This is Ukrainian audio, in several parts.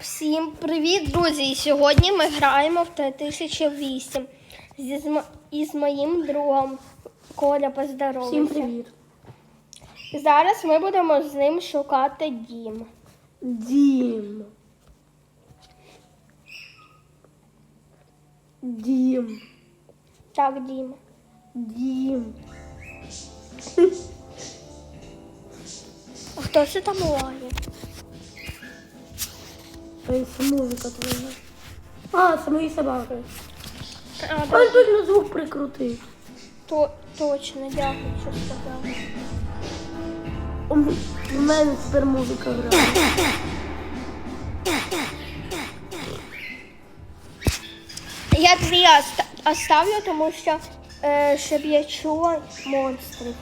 Всім привіт, друзі! І сьогодні ми граємо в 3008 зі, із моїм другом Коля поздоровайся. Всім привіт. Зараз ми будемо з ним шукати дім. Дім. Дім. Так, дім. Дім. А хто це там лає? Ой, це музика твоя. А, це мої собаки. А, да, тут на звук прикрути. то, точно, дякую, що сказав. У мене тепер музика грає. Я дві оста- оставлю, тому що е, щоб я чула монстрів.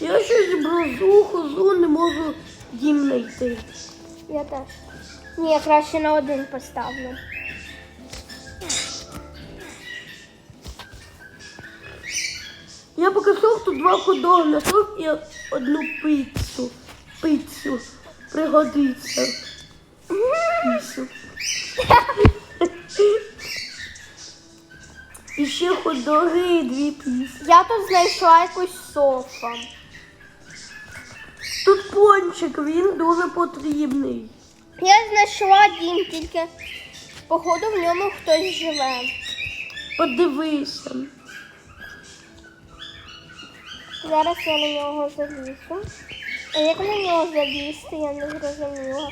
Я щось брожу, хожу, не можу дім знайти. Я теж. Ні, я краще на один поставлю. Я поки шов тут два ходоги знайшов і одну пиццу. Пиццю. Пригодиться. Піцу. І ще ходоги і дві піси. Я тут знайшла якусь софа. Тут пончик, він дуже потрібний. Я знайшла дім, тільки походу в ньому хтось живе. Подивися. Зараз я на нього залізу. А як на нього залізти, я не зрозуміла.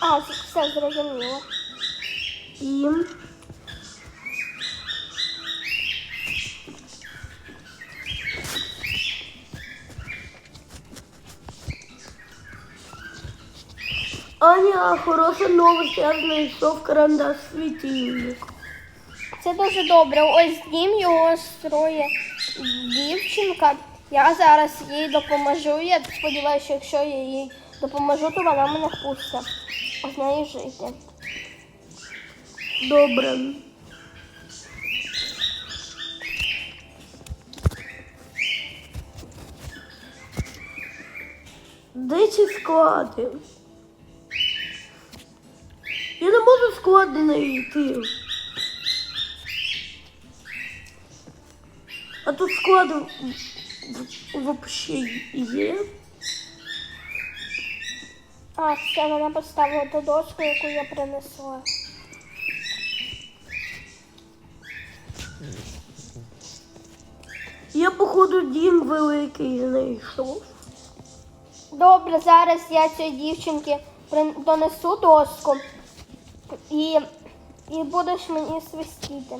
А, все зрозуміла. І Аня, хороша новость, я знайшов карандаш світильник. Це дуже добре. Ось дім його строє дівчинка. Я зараз їй допоможу. Я сподіваюся, що якщо я їй допоможу, то вона мене впустить з нею жити. Добре. Де ці склади? Можу склади. А тут склади взагалі є. А, все, вона поставила ту дошку, яку я принесла. Я, походу, дім великий знайшов. Добре, зараз я цій дівчинки донесу доску і, і будеш мені свистіти.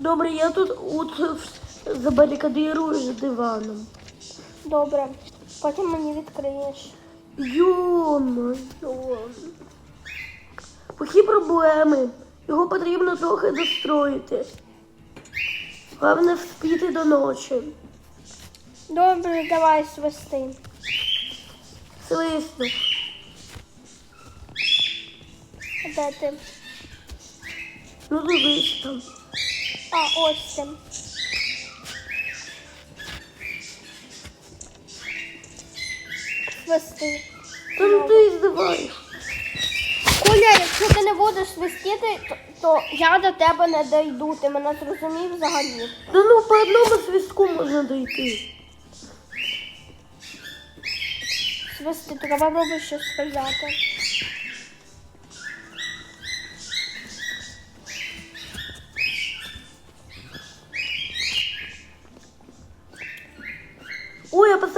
Добре, я тут от забарикадирую диваном. Добре, потім мені відкриєш. Йо-моє. Проблеми? Його потрібно трохи достроїти. Головне вспіти до ночі. Добре, давай свисти. Свисно. Де ти? Ну дивись там. А, ось ти. Свисти. Та ну ти здиваєш. Коля, якщо ти не будеш свистіти, то, то я до тебе не дойду. Ти мене зрозумів взагалі. Та ну по одному свистку можна дойти. Свисти, треба робити щось сказати.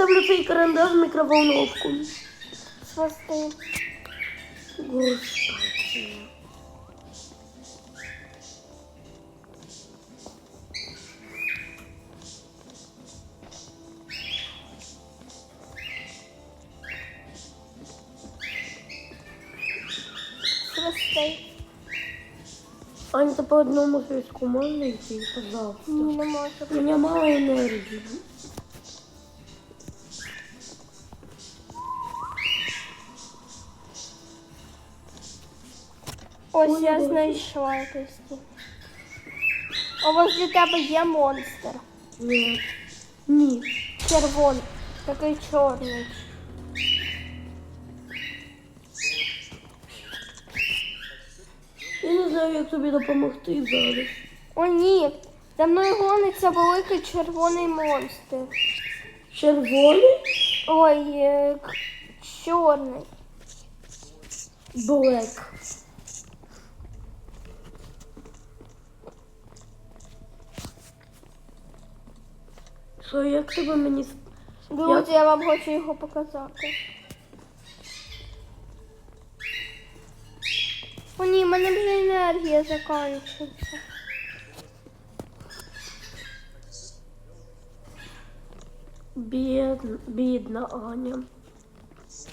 Ой, я поставлю цей карандаш в мікроволновку. Свисти. Господи. Свисти. Аня, та по одному свистку можна йти, пожалуйста. Ні, не можу. У меня мало энергии. Ось я знайшла якийсь тут. вас для тебе є монстр. Ні. Ні. Червоний. Такий чорний. Я не знаю, як тобі допомогти зараз. О, ні. За мною гониться великий червоний монстр. Червоний? Ой, е, чорний. Блек. Що, як тебе мені... Друзі, я вам хочу його показати. О, ні, в мене вже енергія закінчується. Бід... Бідна Аня. Це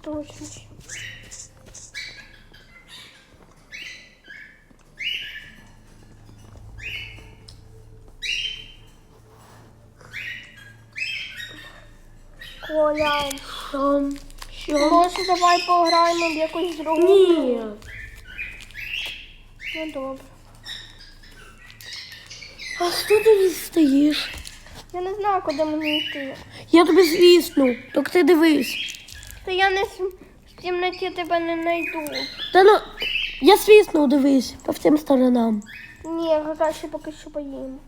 точно. Коля, Що? Що? може давай пограємо в якусь другу? Ні. Ну добре. А що ти стоїш? Я не знаю, куди мені йти. Я тобі звісну, так ти дивись. Та я не с- в темноті тебе не знайду. Та ну, я свісну, дивись, по всім сторонам. Ні, я краще поки що поїм.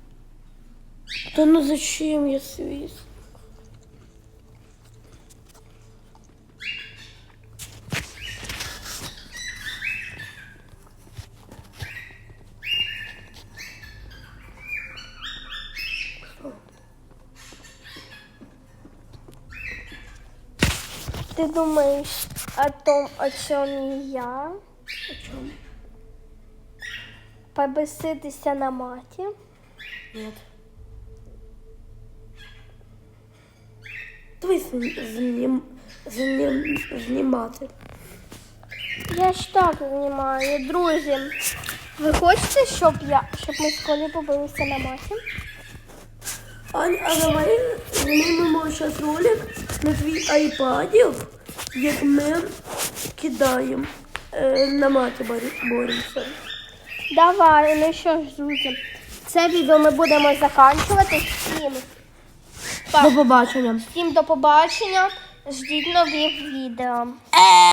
Та ну зачем я свіс? Ти думаєш о том, о чому я? О чому? Побеситися на маті? Ні. Дивись знім, знім, знімати. Я ж так знімаю. Друзі, ви хочете, щоб я щоб ми з Колі побилися на маті? Ань, а давай знімемо зараз ролик на твій айпадів, як ми кидаємо е, на маті боремося. Давай, ну що ж, друзі, це відео ми будемо заканчувати. Всім, До побачення. всім до побачення. Ждіть нових відео.